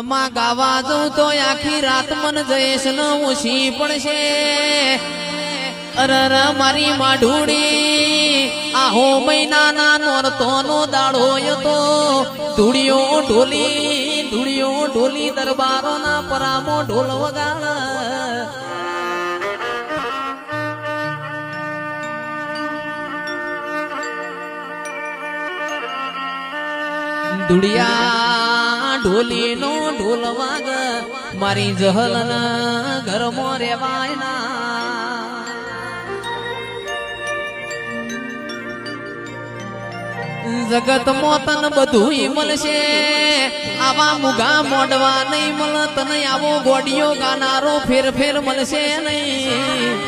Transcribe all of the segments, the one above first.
માં ગાવા જઉં તો આખી રાત મન જયેશ ન ઉછી પડશે. અરર મારી માઢુડી, આહો મહિનાના નોરતો નો દાડો હતો ધૂળિયો ઢોલી ધૂળિયો ઢોલી દરબારો ના પરામો ઢોલ વગાડ. દુડિયા ઢોલી નો ઢોલ વાગ, મારી જહલ ઘરમાં રેવાય ના જગત મોતન બધું મળશે, આવા મુગા મોડવા નહીં મળ તને આવો ગોડિયો ગાનારો ફેર ફેર મળશે નહીં.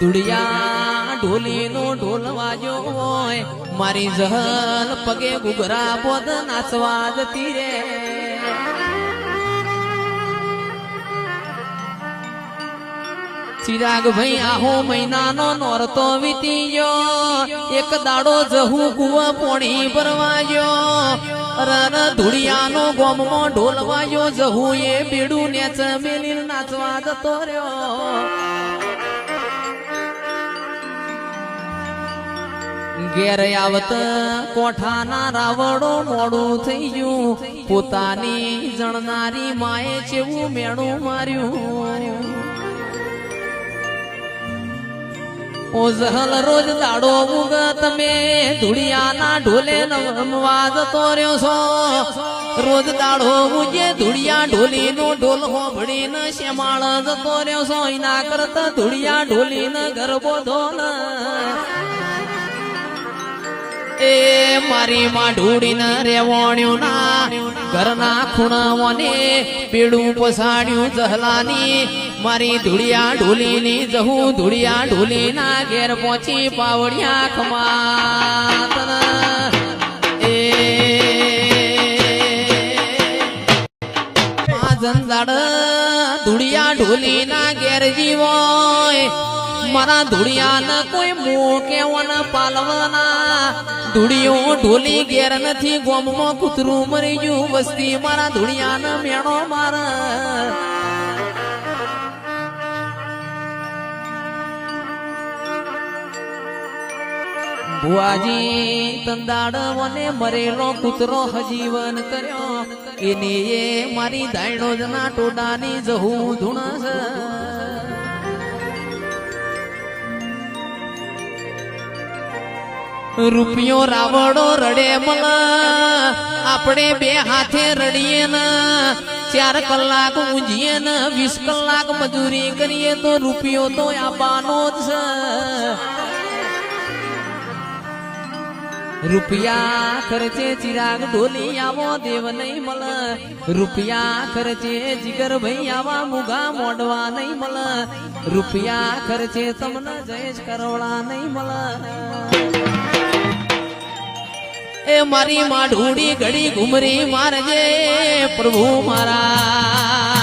દુડિયા ઢોલી નો ઢોલ વાજો હોય, મારી જહલ પગે ઘુઘરા બોધ નાચવા જતી ચિરાગ ભાઈ આહો મહિનાનો નોરતો વીતી ગયો, એક દાડો જહું કુવા પોણી ભરવા ગયો. રન ધુડિયાનો ગોમમાં ઢોલ વાગ્યો જહું એ બીડું નેચ મેલી નાચવા જતો રહ્યો. ઘેર આવત કોઠાના રાવડો મોડું થઈ ગયું. પોતાની જણનારી માએ જેવું મેણું માર્યું. ઓઝહલ રોજ દાડો ઉગ તમે ધુડિયાના ઢોલે નવાજ તોર્યો છો. રોજ દાડો ઉગે ધુડિયા ઢોલી નો ઢોલ હોભળીને શ્યામાળ જતો રહ્યો છો. એના કરતા ધુડિયા ઢોલીને ગરબો ધોન એ મારી માં ઢૂડીને રેવણ્યું ના ઘરના ખૂણાઓને પીડું પસાડ્યું જહલાની મારી ધૂળિયા ઢોલીની જહું ધૂળિયા ઢોલીના ઘેર પહોંચી પાવડિયા ખમાતન એ જંજાડ ધૂળિયા ઢોલીના ઘેર જીવોય મારા ધૂળિયાને કોઈ મોં કેવન પાલવાના? ધૂળિયો ઢોલી ઘેર નથી, ગોમમાં કૂતરું મરી ગયું. વસ્તી મારા ધૂળિયાને મેણો મારા. ભુવાજી તંદાડ મને મરેલો કૂતરો હજીવન કર્યો. એને એ મારી દાયણો જના ટોડાની જહું ધૂણસ રૂપિયો રાવડો રડે મલા આપણે બે હાથે રડીએ ને. ચાર કલાક ઊંઝીએ ને. વીસ કલાક મજૂરી કરીએ તો રૂપિયો તો આપવાનો જ છે. રૂપિયા ખર્ચે ચિરાગ ઢોલી આવો દેવ નહીં મળ રૂપિયા ખર્ચે જીગર ભાઈ આવા મુગા મોડવા નહીં મળ રૂપિયા ખર્ચે તમને જયેશ કરોડા નહીં મળ એ મારી માં ઢૂડી ઘડી ઘુમરી મારજે પ્રભુ મારા.